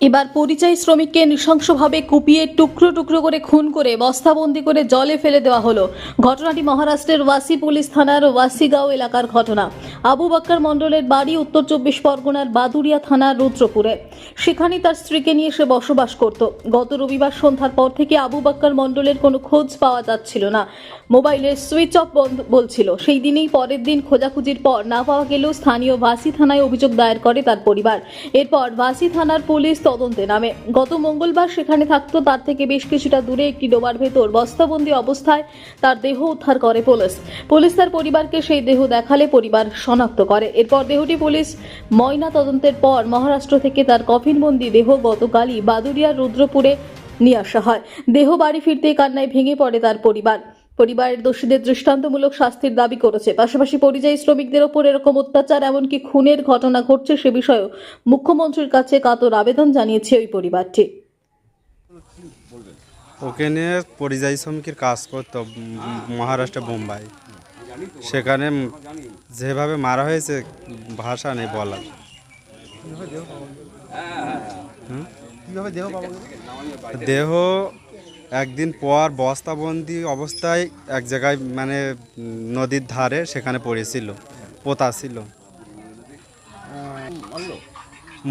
এবার পরিযায়ী শ্রমিককে নৃশংসভাবে কুপিয়ে টুকরো টুকরো করে খুন করে বস্তাবন্দি করে জলে ফেলে দেওয়া হলো। ঘটনাটি মহারাষ্ট্রের ওয়াসি পুলিশ থানার ওয়াসিগাঁও এলাকার ঘটনা। আবু বাক্কার মণ্ডলের বাড়ি উত্তর চব্বিশ পরগনার বাদুরিয়া থানার রুদ্রপুরে। সেখানে তার স্ত্রীকে নিয়ে সে বসবাস করত। গত রবিবার সন্ধ্যার পর থেকে আবু বাক্কার মণ্ডলের কোনো খোঁজ পাওয়া যাচ্ছিল না। মোবাইলের সুইচ অফ বন্ধ বলছিল। সেই দিনেই পরের দিন খোঁজাখুঁজির পর না পাওয়া গেলেও স্থানীয় ভাসি থানায় অভিযোগ দায়ের করে তার পরিবার। এরপর ভাসি থানার পুলিশ তদন্তে নামে। গত মঙ্গলবার সেখানে থাকতো তার থেকে বেশ কিছুটা দূরে একটি ডোবার ভেতর বস্তাবন্দি অবস্থায় তার দেহ উদ্ধার করে পুলিশ। পুলিশ তার পরিবারকে সেই দেহ দেখালে পরিবার শনাক্ত করে। এরপর দেহটি পুলিশ ময়না তদন্তের পর মহারাষ্ট্র থেকে তার কফিনবন্দি দেহ গতকালই বাদুরিয়ার রুদ্রপুরে নিয়ে আসা হয়। দেহ বাড়ি ফিরতে কান্নায় ভেঙে পড়ে তার পরিবার। পরিবারের দোষীদের দৃষ্টান্তমূলক শাস্তির দাবি করেছে। পাশাপাশি পরিযায়ী শ্রমিকদের ওপর এরকম অত্যাচার, এমনকি খুনের ঘটনা ঘটছে সে বিষয়েও মুখ্যমন্ত্রীর কাছে কাতর আবেদন জানিয়েছে ওই পরিবারটি। ওখানে পরিযায়ী শ্রমিকের কাজ করতো মহারাষ্ট্র, বোম্বাই। সেখানে যেভাবে মারা হয়েছে, ভাষা নেই, বলার। দেহ একদিন পর বস্তাবন্দি অবস্থায় এক জায়গায় মানে নদীর ধারে সেখানে পড়েছিল, পোতা ছিল।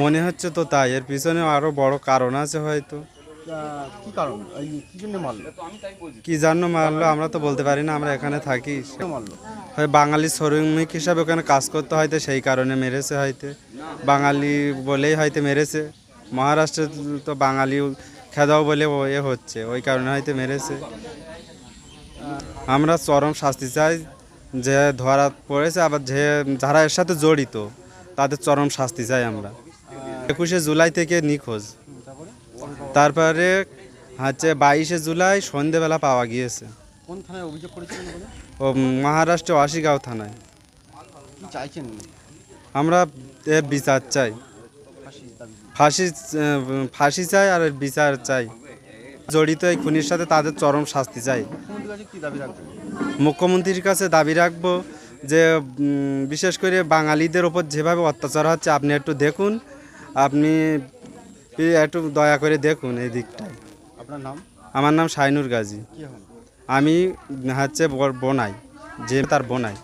মনে হচ্ছে তো তাই, এর পিছনে আরও বড় কারণ আছে হয়তো। কি কারণ? এই কি জন্য মারলো? কি জন্য মারলো? আমরা তো বলতে পারি না আমরা এখানে থাকি। মারলো? হয় বাঙালি শ্রমিক হিসাবে ওখানে কাজ করতে হয়তো সেই কারণে মেরেছে হয়তো। বাঙালি বলেই হয়তো মেরেছে। মহারাষ্ট্রে তো বাঙালি খেদাও বলে ও এ হচ্ছে ওই কারণে হয়তো মেরেছে। আমরা চরম শাস্তি চাই যে ধরা পড়েছে আবার যে যারা এর সাথে জড়িত তাদের চরম শাস্তি চাই আমরা। একুশে জুলাই থেকে নিখোঁজ। তারপরে হচ্ছে বাইশে জুলাই সন্ধেবেলা পাওয়া গিয়েছে। কোন থানায় অভিযোগ করেছিলেন ও মহারাষ্ট্র আশিগাঁও থানায়। চাইছেন? আমরা এর বিচার চাই। ফাঁসি ফাঁসি চাই আর এর বিচার চাই। জড়িত এই খুনির সাথে তাদের চরম শাস্তি চাই। মুখ্যমন্ত্রীর কাছে দাবি রাখব যে বিশেষ করে বাঙালিদের ওপর যেভাবে অত্যাচার হচ্ছে আপনি একটু দেখুন। আপনি একটু দয়া করে দেখুন এই দিকটায়। আপনার নাম? আমার নাম শাইনুর গাজী। আমি হচ্ছে বোনাই যে তার বোনাই।